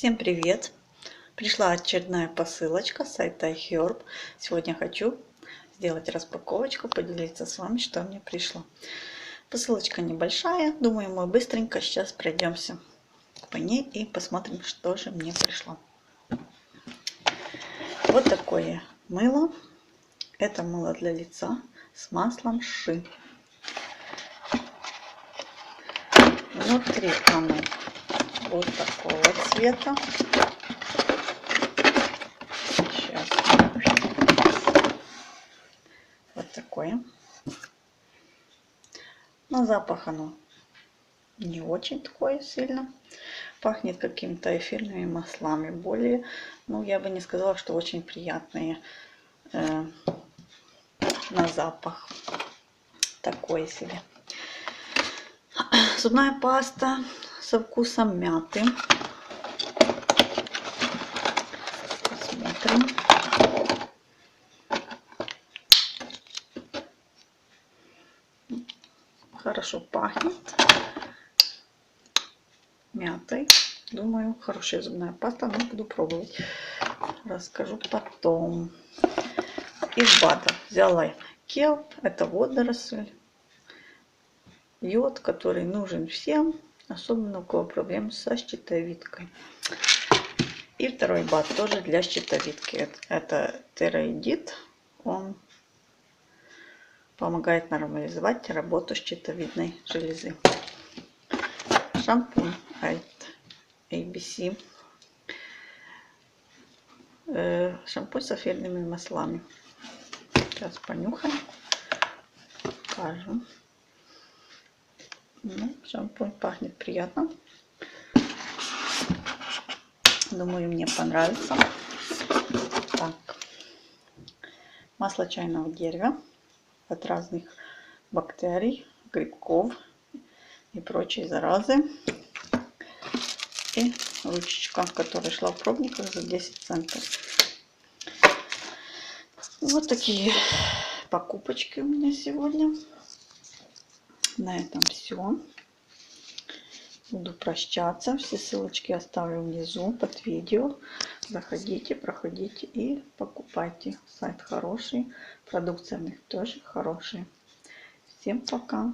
Всем привет! Пришла очередная посылочка с сайта iHerb. Сегодня хочу сделать распаковочку, поделиться с вами, что мне пришло. Посылочка небольшая, думаю, мы быстренько сейчас пройдемся по ней и посмотрим, что же мне пришло. Вот такое мыло. Это мыло для лица с маслом ши. Внутри оно вот такого цвета. Сейчас. Вот такое. На запах оно не очень такое сильно. Пахнет какими-то эфирными маслами. Более, ну, я бы не сказала, что очень приятные э, на запах. Такое себе. Зубная паста со вкусом мяты. Посмотрим. Хорошо пахнет мятой. Думаю, хорошая зубная паста, но буду пробовать. Расскажу потом. Из БАДа взяла келп, это водоросль, йод, который нужен всем особенно у кого проблемы со щитовидкой. И второй бат тоже для щитовидки. Это тероидит. Он помогает нормализовать работу щитовидной железы. Шампунь от ABC. Э, шампунь с эфирными маслами. Сейчас понюхаем. Покажем. Ну, шампунь пахнет приятно. Думаю, мне понравится. Так. Масло чайного дерева от разных бактерий, грибков и прочей заразы. И ручечка, которая шла в пробниках за 10 центов. Вот такие покупочки у меня сегодня на этом все. Буду прощаться. Все ссылочки оставлю внизу под видео. Заходите, проходите и покупайте. Сайт хороший. Продукция у них тоже хорошая. Всем пока.